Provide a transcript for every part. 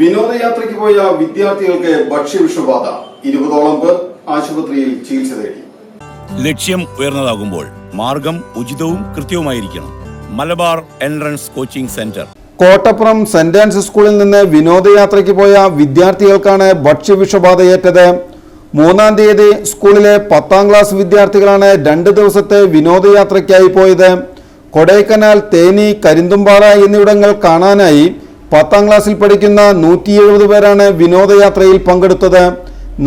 വിനോദയാത്രയ്ക്ക് പോയ വിദ്യാർത്ഥികൾക്ക് ഭക്ഷ്യവിഷബാധ. ഇരുപതോളം പേർ ആശുപത്രിയിൽ ചികിത്സ തേടി. ലക്ഷ്യം ഉയർന്നതാകുമ്പോൾ മാർഗം ഉചിതവും കൃത്യവുമായിരിക്കണം. Malabar entrance coaching centre. Kottappuram saint Ann's സ്കൂളിൽ നിന്ന് വിനോദയാത്രയ്ക്ക് പോയ വിദ്യാർത്ഥികൾക്കാണ് ഭക്ഷ്യവിഷബാധയേറ്റത്. മൂന്നാം തീയതി സ്കൂളിലെ പത്താം ക്ലാസ് വിദ്യാർത്ഥികളാണ് രണ്ട് ദിവസത്തെ വിനോദയാത്രയ്ക്കായി പോയത്. കൊടൈക്കനാൽ തേനി കരിന്തുംപാറ എന്നിവിടങ്ങൾ കാണാനായി പത്താം ക്ലാസ്സിൽ പഠിക്കുന്ന നൂറ്റി എഴുപത് പേരാണ് വിനോദയാത്രയിൽ പങ്കെടുത്തത്.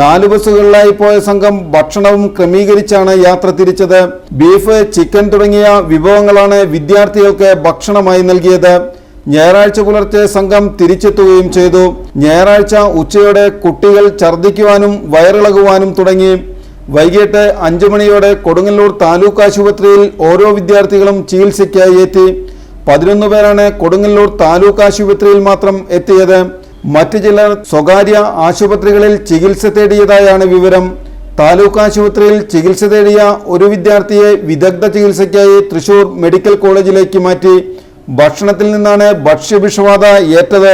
നാല് ബസ്സുകളിലായി പോയ സംഘം ഭക്ഷണവും ക്രമീകരിച്ചാണ് യാത്ര തിരിച്ചത്. ബീഫ് ചിക്കൻ തുടങ്ങിയ വിഭവങ്ങളാണ് വിദ്യാർത്ഥികൾക്ക് ഭക്ഷണമായി നൽകിയത്. ഞായറാഴ്ച പുലർച്ചെ സംഘം തിരിച്ചെത്തുകയും ചെയ്തു. ഞായറാഴ്ച ഉച്ചയോടെ കുട്ടികൾ ഛർദ്ദിക്കുവാനും വയറിളകുവാനും തുടങ്ങി. വൈകിട്ട് അഞ്ചു മണിയോടെ കൊടുങ്ങല്ലൂർ താലൂക്ക് ആശുപത്രിയിൽ ഓരോ വിദ്യാർത്ഥികളും ചികിത്സയ്ക്കായി എത്തി. പതിനൊന്ന് പേരാണ് കൊടുങ്ങല്ലൂർ താലൂക്ക് ആശുപത്രിയിൽ മാത്രം എത്തിയത്. മറ്റു ചിലർ സ്വകാര്യ ആശുപത്രികളിൽ ചികിത്സ തേടിയതായാണ് വിവരം. താലൂക്ക് ആശുപത്രിയിൽ ചികിത്സ തേടിയ ഒരു വിദ്യാർത്ഥിയെ വിദഗ്ധ ചികിത്സയ്ക്കായി തൃശൂർ മെഡിക്കൽ കോളേജിലേക്ക് മാറ്റി. ഭക്ഷണത്തിൽ നിന്നാണ് ഭക്ഷ്യവിഷബാധ ഏറ്റത്.